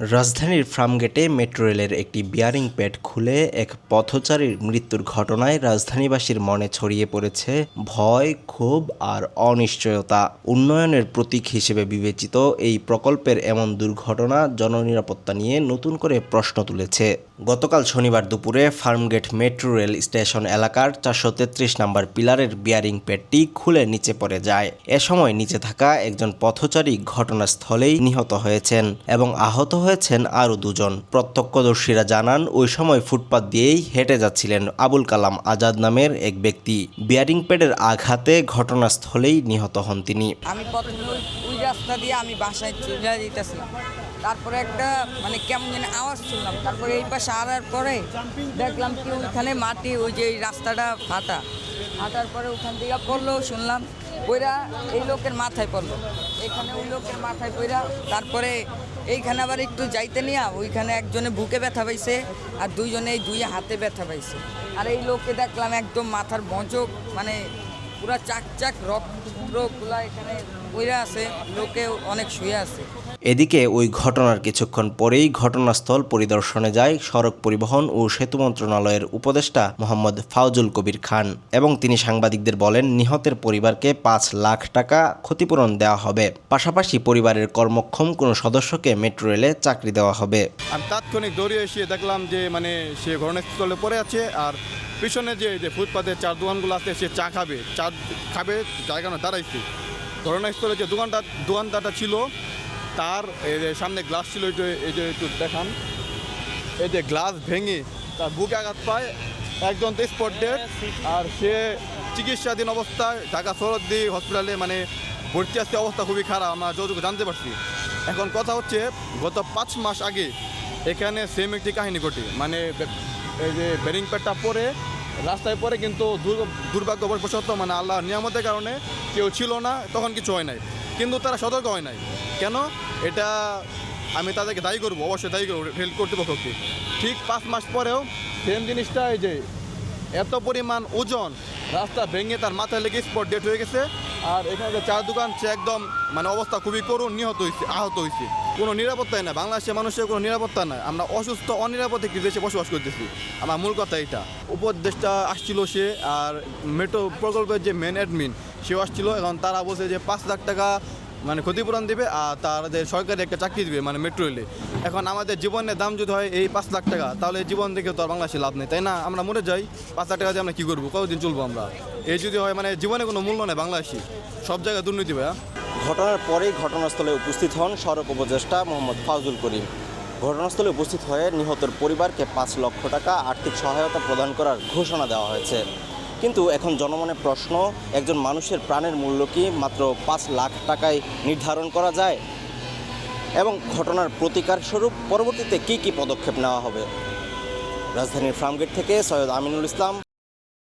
রাজধানীর ফার্মগেটে মেট্রো রেলের একটি বিয়ারিং প্যাড খুলে এক পথচারীর মৃত্যুর ঘটনায় রাজধানীবাসীর মনে ছড়িয়ে পড়েছে ভয়, ক্ষোভ আর অনিশ্চয়তা। উন্নয়নের প্রতীক হিসেবে বিবেচিত এই প্রকল্পের এমন দুর্ঘটনা জননিরাপত্তা নিয়ে নতুন করে প্রশ্ন তুলেছে। গতকাল শনিবার দুপুরে ফার্মগেট মেট্রো রেল স্টেশন এলাকার চারশো তেত্রিশ নম্বর পিলারের বিয়ারিং প্যাডটি খুলে নিচে পড়ে যায়। এ সময় নিচে থাকা একজন পথচারী ঘটনাস্থলেই নিহত হয়েছেন এবং আহত হয়েছেন আরও দুজন। প্রত্যক্ষদর্শীরা জানান, ওই সময় ফুটপাত দিয়েই হেঁটে যাচ্ছিলেন আবুল কালাম আজাদ নামের এক ব্যক্তি। বিয়ারিং প্যাডের আঘাতে ঘটনাস্থলেই নিহত হন তিনি। আমি ওই রাস্তা দিয়ে আমি বাসায় চলে তারপরে একটা মানে কেমন যেন আওয়াজ শুনলাম। তারপরে এই পাশে আসার পরে দেখলাম কি ওইখানে মাটি, ওই যে রাস্তাটা ফাটা। ফাটার পরে ওখান থেকে পড়লেও শুনলাম ওইরা এই লোকের মাথায় পড়ল। এখানে ওই লোকের মাথায় পইরা তারপরে এইখানে আবার একটু যাইতে নিয়া ওইখানে একজনে বুকে ব্যথা পাইছে আর দুইজনে এই দুই হাতে ব্যথা পাইছে। আর এই লোককে দেখলাম একদম মাথার বঁচক মানে পুরা চাক চাক রক্তগুলা এখানে পইরা আছে লোকে অনেক শুয়ে আছে। এদিকে ওই ঘটনার কিছুক্ষণ পরেই ঘটনাস্থল পরিদর্শনে যায় সড়ক পরিবহন ও সেতু মন্ত্রণালয়ের উপদেষ্টা মোহাম্মদ ফাউজুল কবির খান এবং তিনি সাংবাদিকদের বলেন, নিহতের পরিবারকে পাঁচ লাখ টাকা ক্ষতিপূরণ দেওয়া হবে। পাশাপাশি পরিবারের কর্মক্ষম কোনো সদস্যকে মেট্রো রেলে চাকরি দেওয়া হবে। আমি তাৎক্ষণিক দৌড়ে এসে দেখলাম যে মানে সে ঘটনাস্থলে পড়ে আছে আর পিছনে যে যে ফুটপাতে চার দোকানগুলো আছে, সে চা খাবে। চা খাবে, জায়গা না দাঁড়াইছে। ঘটনাস্থলে যে দোকানটা, দোকানদারটা ছিল তার সামনে গ্লাস ছিল, এই যে একটু দেখান। এই যে গ্লাস ভেঙে তার বুকে আঘাত পায়, একজন তো স্পট ডেড আর সে চিকিৎসাধীন অবস্থায় ঢাকা সরদ্দি হসপিটালে মানে ভর্তি আসতে অবস্থা খুবই খারাপ, আমরা যতটুকু জানতে পারছি। এখন কথা হচ্ছে, গত পাঁচ মাস আগে এখানে সেম একটি কাহিনী ঘটে। মানে এই যে বেরিং প্যাডটা পরে, রাস্তায় পরে কিন্তু দুর্ভাগ্যবশত মানে আল্লাহর নিয়ামতের কারণে কেউ ছিল না, তখন কিছু হয় নাই। কিন্তু তারা সতর্ক হয় নাই। কেন? এটা আমি তাদেরকে দায়ী করব, অবশ্যই দায়ী করব রেল কর্তৃপক্ষকে। ঠিক পাঁচ মাস পরেও সেম জিনিসটা এই যে, এত পরিমাণ ওজন রাস্তা ভেঙে তার মাথায় লেগে স্পট ডেট হয়ে গেছে, আর এখানে যে চার দোকান, সে একদম মানে অবস্থা খুবই করুণ, নিহত হয়েছে, আহত হয়েছে। কোনো নিরাপত্তাই না বাংলাদেশের মানুষের কোনো নিরাপত্তা নাই। আমরা অসুস্থ, অনিরাপদ দেশে বসবাস করতেছি। আমার মূল কথা এটা উপদেশটা আসছিল সে, আর মেট্রো প্রকল্পের যে মেন অ্যাডমিন সেও আসছিল, এখন তারা বলছে যে পাঁচ লাখ টাকা মানে ক্ষতিপূরণ দিবে আর তাদের সরকারি একটা চাকরি দিবে মানে মেট্রো রেলে এখন আমাদের জীবনের দাম যদি হয় এই পাঁচ লাখ টাকা, তাহলে জীবন দেখে তো বাংলাদেশে লাভ নেই, তাই না? আমরা মরে যাই, পাঁচ লাখ টাকা দিয়ে আমরা কী করব? কতদিন চলবো আমরা? এই যদি হয় মানে জীবনে কোনো মূল্য নেই বাংলাদেশি। সব জায়গায় দুর্নীতি ভাইয়া। ঘটনার পরেই ঘটনাস্থলে উপস্থিত হন সড়ক উপদেষ্টা মোহাম্মদ ফাউজুল করিম। ঘটনাস্থলে উপস্থিত হয়ে নিহতের পরিবারকে পাঁচ লক্ষ টাকা আর্থিক সহায়তা প্রদান করার ঘোষণা দেওয়া হয়েছে। কিন্তু এখন জনমনে প্রশ্ন, একজন মানুষের প্রাণের মূল্য কি মাত্র পাঁচ লাখ টাকায় নির্ধারণ করা যায়? এবং ঘটনার প্রতিকার স্বরূপ পরবর্তীতে কি কি পদক্ষেপ নেওয়া হবে? রাজধানীর ফার্মগেট থেকে সৈয়দ আমিনুল ইসলাম।